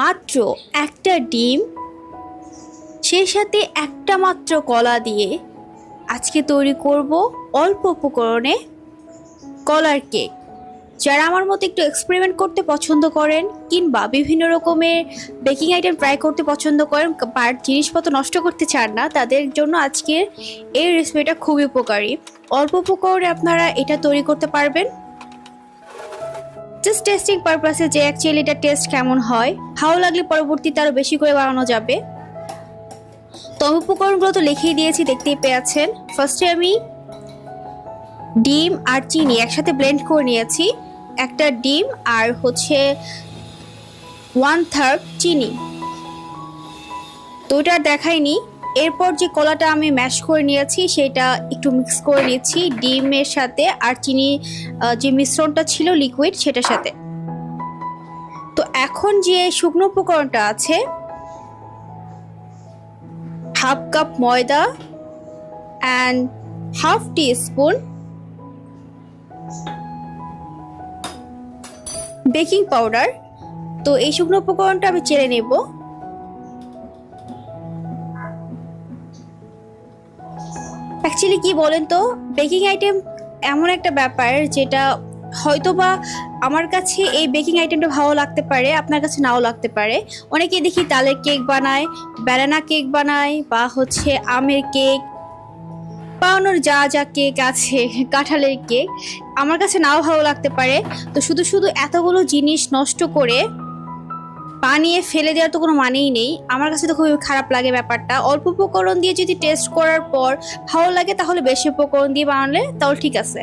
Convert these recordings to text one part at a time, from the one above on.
মাত্র একটা ডিম, সেই সাথে একটা মাত্র কলা দিয়ে আজকে তৈরি করব অল্প উপকরণে কলার কেক। যারা আমার মতো একটু এক্সপেরিমেন্ট করতে পছন্দ করেন কিংবা বিভিন্ন রকমের বেকিং আইটেম ট্রাই করতে পছন্দ করেন বাট জিনিসপত্র নষ্ট করতে চান না, তাদের জন্য আজকের এই রেসিপিটা খুবই উপকারী। অল্প উপকরণে আপনারা এটা তৈরি করতে পারবেন। জাস্ট টেস্টিং পারপাসে যে অ্যাকচুয়ালি এটা টেস্ট কেমন হয় ভালো লাগলে পরবর্তীতে আরও বেশি করে বানানো যাবে? তো উপকরণগুলো তো লিখেই দিয়েছি, দেখতেই পেয়েছেন। ফার্স্টে আমি ডিম আর চিনি একসাথে ব্লেন্ড করে নিয়েছি। একটা ডিম আর হচ্ছে ওয়ান থার্ড চিনি। তো ওটা আর দেখাইনি। এরপর যে কলাটা আমি ম্যাশ করে নিয়েছি, সেটা একটু মিক্স করে নিয়েছি ডিমের সাথে আর চিনি যে মিশ্রণটা ছিল লিকুইড সেটার সাথে। তো এখন যে শুকনো উপকরণটা আছে, হাফ কাপ ময়দা and half teaspoon baking powder. তো এই শুকনো উপকরণটা আমি চেড়ে নেব। অ্যাকচুয়ালি কি বলেন তো? বেকিং আইটেম এমন একটা ব্যাপার যেটা হয়তো বা আমার কাছে এই বেকিং আইটেমটা ভালো লাগতে পারে, আপনার কাছে নাও লাগতে পারে। অনেকে দেখি তালের কেক বানায় ব্যানানা কেক বানায়, বা হচ্ছে আমের কেক পাওনোর যা যা কেক আছে, কাঁঠালের কেক আমার কাছে নাও ভালো লাগতে পারে। তো শুধু শুধু এতগুলো জিনিস নষ্ট করে বানিয়ে ফেলে দেওয়ার তো কোনো মানেই নেই। আমার কাছে তো খুবই খারাপ লাগে ব্যাপারটা। অল্প উপকরণ দিয়ে যদি টেস্ট করার পর ভালো লাগে তাহলে বেশি উপকরণ দিয়ে বানালে তাহলে ঠিক আছে।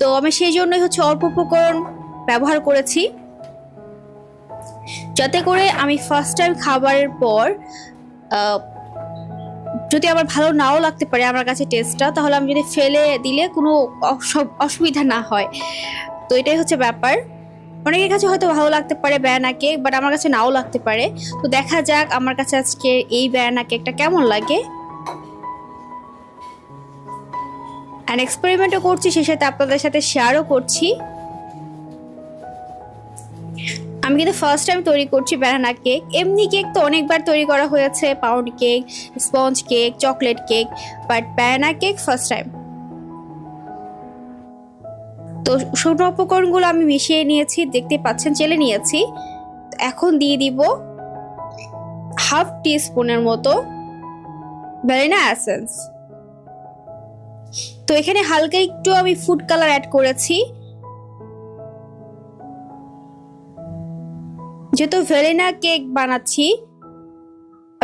তো আমি সেই জন্যই হচ্ছে অল্প উপকরণ ব্যবহার করেছি। যাতে করে আমি ফার্স্ট টাইম খাবারের পর যদি আমার ভালো নাও লাগতে পারে আমার কাছে টেস্টটা তাহলে আমি যদি ফেলে দিলে কোনো অসুবিধা না হয়। তো এটাই হচ্ছে ব্যাপার। অনেকের কাছে হয়তো ভালো লাগতে পারে ব্যানা কেক বাট আমার কাছে নাও লাগতে পারে। তো দেখা যাক আমার কাছে আজকে এই ব্যানা কেকটা কেমন লাগে। অ্যান্ড এক্সপেরিমেন্টও করছি, সেই সাথে আপনাদের সাথে শেয়ারও করছি। আমি কিন্তু ফার্স্ট টাইম তৈরি করছি ব্যানানা কেক এমনি কেক তো অনেকবার তৈরি করা হয়েছে pound cake sponge cake chocolate cake but banana cake first time তো শুকনো উপকরণগুলো আমি মিশিয়ে নিয়েছি, দেখতে পাচ্ছেন, চেলে নিয়েছি। এখন দিয়ে দিব হাফ টি স্পুনের মতো ভ্যানিলা অ্যাসেন্স তো এখানে হালকা একটু আমি ফুড কালার অ্যাড করেছি। যেহেতু ভেলিনা কেক বানাচ্ছি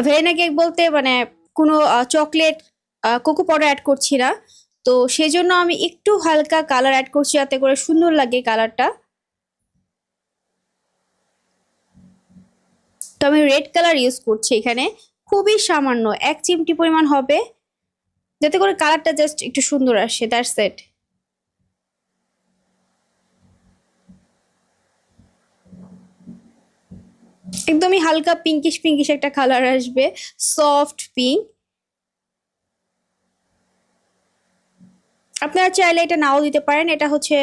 ভেলিনা কেক বলতে মানে কোনো চকলেট কোকো পাউডার অ্যাড করছি না। তো সেই জন্য আমি একটু হালকা কালার অ্যাড করছি যাতে করে সুন্দর লাগে কালারটা তো আমি রেড কালার ইউজ করছি এখানে। খুবই সামান্য, এক চিমটি পরিমাণ হবে। যাতে করে কালারটা জাস্ট একটু সুন্দর আসে দ্যাটস সেট একদমই হালকা পিঙ্কিশ পিঙ্কিশ একটা কালার আসবে সফট পিঙ্ক আপনারা চাইলে এটা নাও দিতে পারেন, এটা হচ্ছে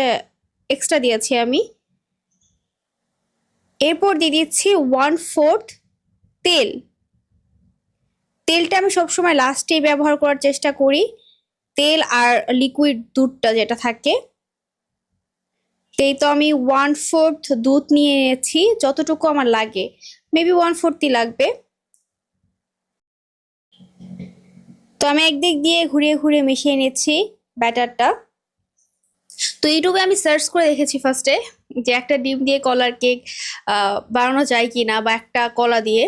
এক্সট্রা দিয়েছি আমি। এরপর দিয়ে দিচ্ছি ওয়ান ফোর্থ তেল। তেলটা আমি সবসময় লাস্টে ব্যবহার করার চেষ্টা করি। তেল আর লিকুইড দুধটা যেটা থাকে। এই তো আমি ওয়ান ফোর্থ দুধ নিয়ে নিয়েছি, যতটুকু আমার লাগে। মেবি ওয়ান ফোর্থই লাগবে। তো আমি একদিক দিয়ে ঘুরিয়ে ঘুরিয়ে মিশিয়ে নিচ্ছি। ব্যাটারটা। তো ইউটিউবে আমি সার্চ করে দেখেছি ফার্স্টে যে একটা ডিম দিয়ে কলার কেক বানানো যায় কি না বা একটা কলা দিয়ে।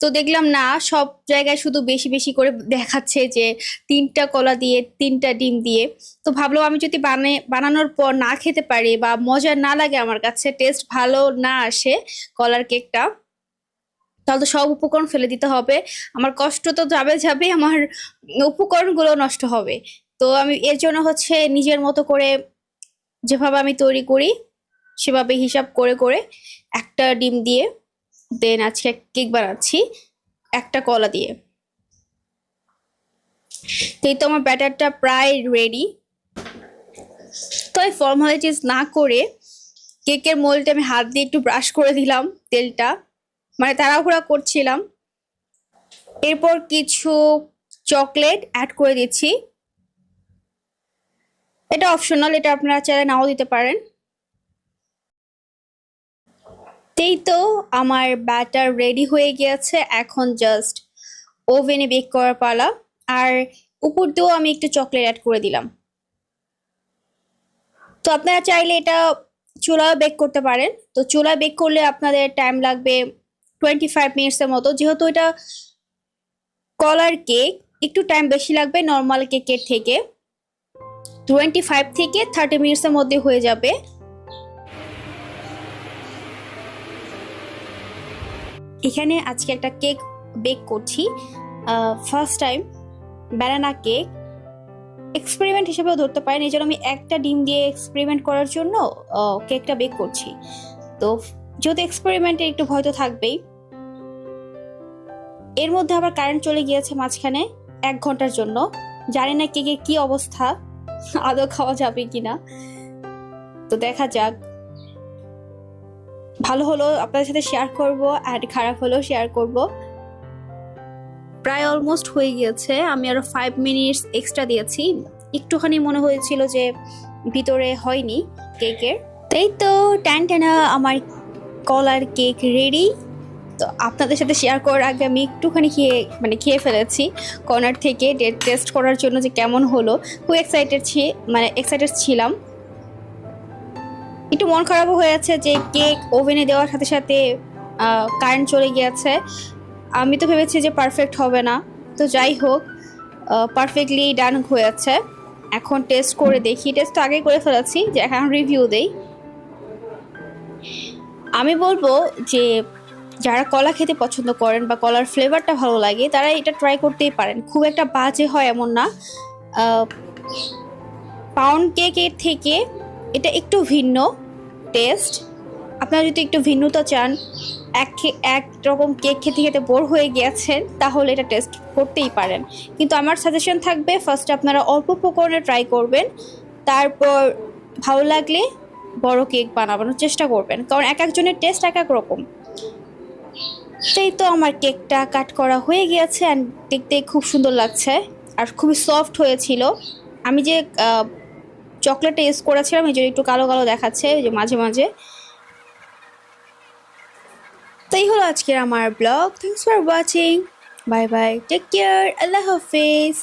তো দেখলাম না, সব জায়গায় শুধু বেশি বেশি করে দেখাচ্ছে যে তিনটা কলা দিয়ে, তিনটা ডিম দিয়ে। তো ভাবলাম আমি যদি বানাই বানানোর পর না খেতে পারি বা মজা না লাগে আমার কাছে টেস্ট ভালো না আসে কলার কেকটা, তাহলে তো সব উপকরণ ফেলে দিতে হবে। আমার কষ্ট তো যাবে যাবে, আমার উপকরণগুলো নষ্ট হবে। তো আমি এর জন্য হচ্ছে নিজের মতো করে যেভাবে আমি তৈরি করি, সেভাবে হিসাব করে করে একটা ডিম দিয়ে, দেন আজকে কেক বানাচ্ছি, একটা কলা দিয়ে। তো এই তো আমার ব্যাটারটা প্রায় রেডি তো এই ফর্মালিটিস না করে কেকের মোলটা আমি হাত দিয়ে একটু ব্রাশ করে দিলাম তেলটা। মানে তাড়াহুড়া করছিলাম। এরপর কিছু চকলেট অ্যাড করে দিচ্ছি। এটা অপশনাল এটা আপনারা চাইলে নাও দিতে পারেন। এই তো আমার ব্যাটার রেডি হয়ে গিয়েছে, এখন জাস্ট ওভেনে বেক করার পালা। আর উপর দিয়েও আমি একটু চকলেট অ্যাড করে দিলাম। তো আপনারা চাইলে এটা চুলায় বেক করতে পারেন। তো চুলায় বেক করলে আপনাদের টাইম লাগবে টোয়েন্টি ফাইভ মিনিটসের মতো। যেহেতু এটা কলার কেক একটু টাইম বেশি লাগবে নর্মাল কেকের থেকে। টোয়েন্টি ফাইভ থেকে থার্টি মিনিটসের মধ্যে হয়ে যাবে। এখানে আজকে একটা কেক বেক করছি। First time banana cake experiment হিসেবেও ধরতে পারেন। এই জন্য আমি একটা ডিম দিয়ে এক্সপেরিমেন্ট করার জন্য কেকটা বেক করছি। তো, যেহেতু এক্সপেরিমেন্টে একটু ভয় তো থাকবেই। এর মধ্যে আবার কারেন্ট চলে গিয়েছে মাঝখানে এক ঘণ্টার জন্য। জানি না কেকের কি অবস্থা। আদৌ খাওয়া যাবে কিনা? তো দেখা যাক। ভালো হলো আপনাদের সাথে শেয়ার করব আর খারাপ হলেও শেয়ার করব। প্রায় অলমোস্ট হয়ে গিয়েছে। আমি আরও ফাইভ মিনিটস এক্সট্রা দিয়েছি। একটুখানি মনে হয়েছিল যে ভিতরে হয়নি কেকের তাই তো ট্যান ট্যানা আমার কলার কেক রেডি তো আপনাদের সাথে শেয়ার করার আগে আমি একটুখানি খেয়ে মানে খেয়ে ফেলেছি। কর্নার থেকে ডেট টেস্ট করার জন্য যে কেমন হলো, খুব এক্সাইটেড ছি মানে এক্সাইটেড ছিলাম। একটু মন খারাপও হয়েছে যে কেক ওভেনে দেওয়ার সাথে সাথে কারেন্ট চলে গিয়েছে। আমি তো ভেবেছি যে পারফেক্ট হবে না। তো যাই হোক পারফেক্টলি ডান হয়েছে। এখন টেস্ট করে দেখি। টেস্ট তো আগেই করে ফেলেছি, যে এখন রিভিউ দেই। আমি বলব যে যারা কলা খেতে পছন্দ করেন বা কলার ফ্লেভারটা ভালো লাগে, তারা এটা ট্রাই করতেই পারেন। খুব একটা বাজে হয় এমন না। পাউন্ড কেকের থেকে এটা একটু ভিন্ন টেস্ট আপনারা যদি একটু ভিন্নতা চান, এক এক রকম কেক খেতে খেতে বোর হয়ে গিয়েছেন তাহলে এটা টেস্ট করতেই পারেন। কিন্তু আমার সাজেশন থাকবে ফার্স্ট আপনারা অল্প উপকরণে ট্রাই করবেন, তারপর ভালো লাগলে বড় কেক বানানোর চেষ্টা করবেন। কারণ এক একজনের টেস্ট এক এক রকম। সেই তো আমার কেকটা কাট করা হয়ে গিয়েছে অ্যান্ড দেখতে খুব সুন্দর লাগছে আর খুবই সফট হয়েছিল। আমি যে চকলেটটা ইউজ করেছিলাম, এই জন্য একটু কালো কালো দেখাচ্ছে যে মাঝে মাঝে। তো এই হলো আজকের আমার blog thanks for watching bye bye take care Allah Hafiz